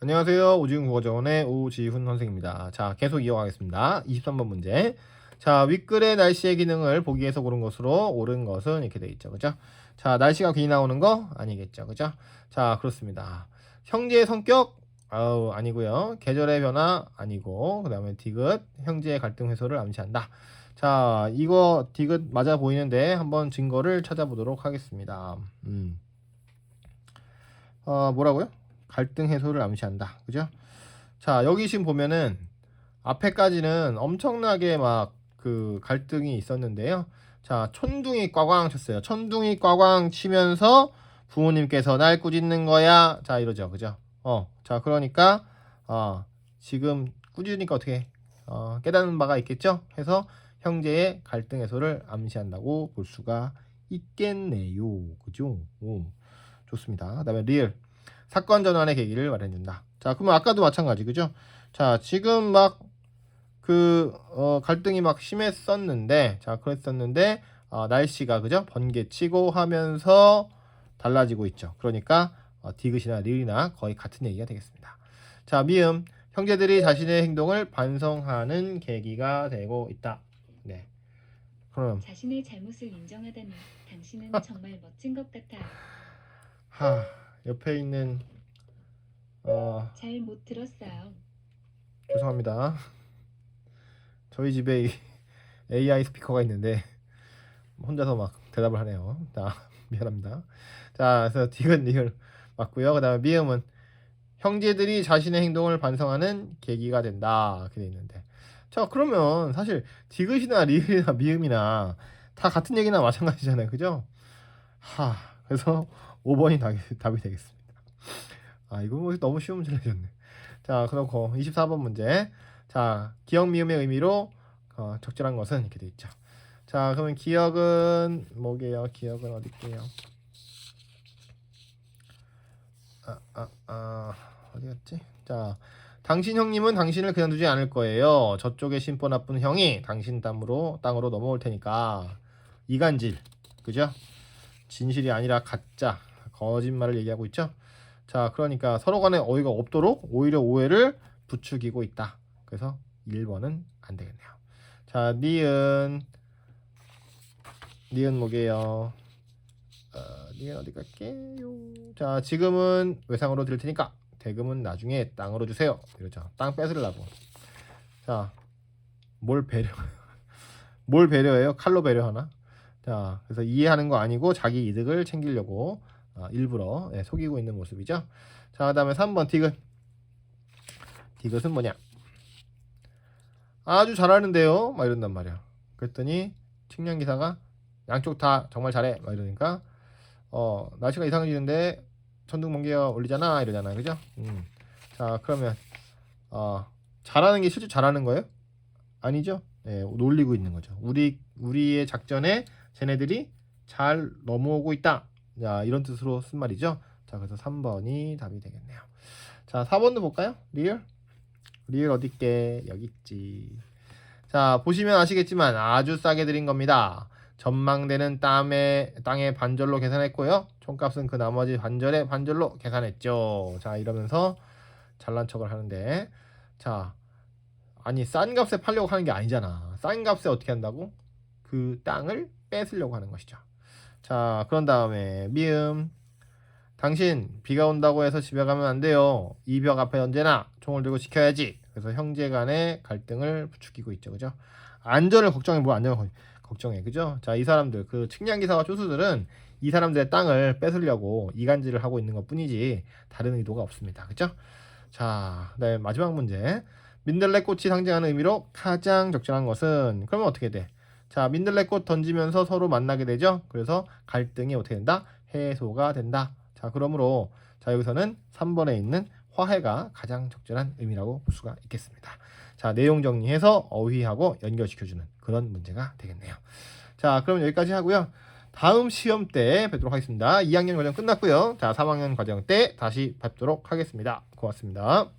안녕하세요. 오지훈 국어정원의 오지훈 선생입니다. 자, 계속 이어가겠습니다. 23번 문제. 자, 윗글의 날씨의 기능을 보기 위해서 고른 것으로 옳은 것은 이렇게 돼 있죠. 그죠? 자, 날씨가 괜히 나오는 거 아니겠죠. 그죠? 자, 그렇습니다. 형제의 성격 아우 아니고요. 계절의 변화 아니고 그다음에 디귿 형제의 갈등 해소를 암시한다. 자, 이거 디귿 맞아 보이는데 한번 증거를 찾아보도록 하겠습니다. 음. 어, 뭐라고요? 갈등 해소를 암시한다. 그죠? 자, 여기 지금 보면은 앞에까지는 엄청나게 막 그 갈등이 있었는데요. 자, 촌둥이 꽝꽝 쳤어요. 촌둥이 꽝꽝 치면서 부모님께서 날 꾸짖는 거야. 자, 이러죠. 그죠? 어. 자, 그러니까 어, 지금 꾸짖으니까 어떻게 어, 깨닫는 바가 있겠죠? 해서 형제의 갈등 해소를 암시한다고 볼 수가 있겠네요. 그죠? 오. 좋습니다. 그 다음에 리얼 사건 전환의 계기를 마련해준다. 자, 그러면 아까도 마찬가지, 그죠? 자, 지금 막 그 어, 갈등이 막 심했었는데, 자, 그랬었는데 어, 날씨가 그죠? 번개치고 하면서 달라지고 있죠. 그러니까 어, 디귿이나 리을이나 거의 같은 얘기가 되겠습니다. 자, 미음 형제들이 자신의 행동을 반성하는 계기가 되고 있다. 네. 그럼 자신의 잘못을 인정하다니 당신은 정말 멋진 것 같아요. 하 옆에 있는 어 잘 못 들었어요. 죄송합니다. 저희 집에 이 AI 스피커가 있는데 혼자서 막 대답을 하네요. 자, 미안합니다. 자, 그래서 디귿 리을 맞고요. 그다음에 미음은 형제들이 자신의 행동을 반성하는 계기가 된다. 이렇게 돼 있는데. 자, 그러면 사실 디귿이나 리을이나 미음이나 다 같은 얘기나 마찬가지잖아요. 그죠? 하, 그래서 5번이 답이, 되겠습니다. 아, 이거 뭐 너무 쉬운 문제 내셨네. 자, 그렇고 24번 문제. 자, 기억 미음의 의미로 어, 적절한 것은 이렇게 돼 있죠. 자, 그러면 기억은 뭐게요? 기억은 어디게요? 아, 아, 아, 어디였지? 자, 당신 형님은 당신을 그냥 두지 않을 거예요. 저쪽에 심보 나쁜 형이 당신 땅으로 땅으로 넘어올 테니까 이간질, 그죠? 진실이 아니라 가짜, 거짓말을 얘기하고 있죠. 자, 그러니까 서로 간에 어이가 없도록 오히려 오해를 부추기고 있다. 그래서 1번은 안 되겠네요. 자, 니은 니은 뭐게요? 어, 니은 어디 갈게요? 자, 지금은 외상으로 드릴 테니까 대금은 나중에 땅으로 주세요. 이러죠. 땅 뺏으려고. 자, 뭘 배려? 뭘 배려해요? 칼로 배려하나? 자, 그래서 이해하는 거 아니고 자기 이득을 챙기려고 아, 일부러 예, 속이고 있는 모습이죠. 자, 그 다음에 3번 디귿. 디귿은 뭐냐? 아주 잘하는데요. 막 이런단 말이야. 그랬더니 측량 기사가 양쪽 다 정말 잘해. 막 이러니까 어 날씨가 이상해지는데 천둥 번개가 올리잖아 이러잖아요. 그죠? 음. 자 그러면 어 잘하는 게 실제 잘하는 거예요? 아니죠? 예, 놀리고 있는 거죠. 우리 우리의 작전에 쟤네들이 잘 넘어오고 있다. 자 이런 뜻으로 쓴 말이죠. 자 그래서 3번이 답이 되겠네요. 자 4번도 볼까요? 리얼 리얼 어딨게 여기 있지. 자 보시면 아시겠지만 아주 싸게 드린 겁니다. 전망되는 땅의 땅의 반절로 계산했고요. 총값은 그 나머지 반절의 반절로 계산했죠. 자 이러면서 잘난 척을 하는데 자 아니 싼 값에 팔려고 하는 게 아니잖아. 싼 값에 어떻게 한다고? 그 땅을 뺏으려고 하는 것이죠. 자 그런 다음에 미음 당신 비가 온다고 해서 집에 가면 안 돼요. 이 벽 앞에 언제나 총을 들고 지켜야지. 그래서 형제 간의 갈등을 부추기고 있죠. 그죠? 안전을 걱정해 뭐 안전을 걱- 걱정해. 그죠? 자, 이 사람들 그 측량 기사와 조수들은 이 사람들의 땅을 뺏으려고 이간질을 하고 있는 것뿐이지 다른 의도가 없습니다. 그죠? 자, 그다음에 마지막 문제. 민들레 꽃이 상징하는 의미로 가장 적절한 것은 그러면 어떻게 돼? 자, 민들레 꽃 던지면서 서로 만나게 되죠. 그래서 갈등이 어떻게 된다? 해소가 된다. 자, 그러므로 자 여기서는 3번에 있는 화해가 가장 적절한 의미라고 볼 수가 있겠습니다. 자, 내용 정리해서 어휘하고 연결시켜주는 그런 문제가 되겠네요. 자, 그럼 여기까지 하고요. 다음 시험 때 뵙도록 하겠습니다. 2학년 과정 끝났고요. 자, 3학년 과정 때 다시 뵙도록 하겠습니다. 고맙습니다.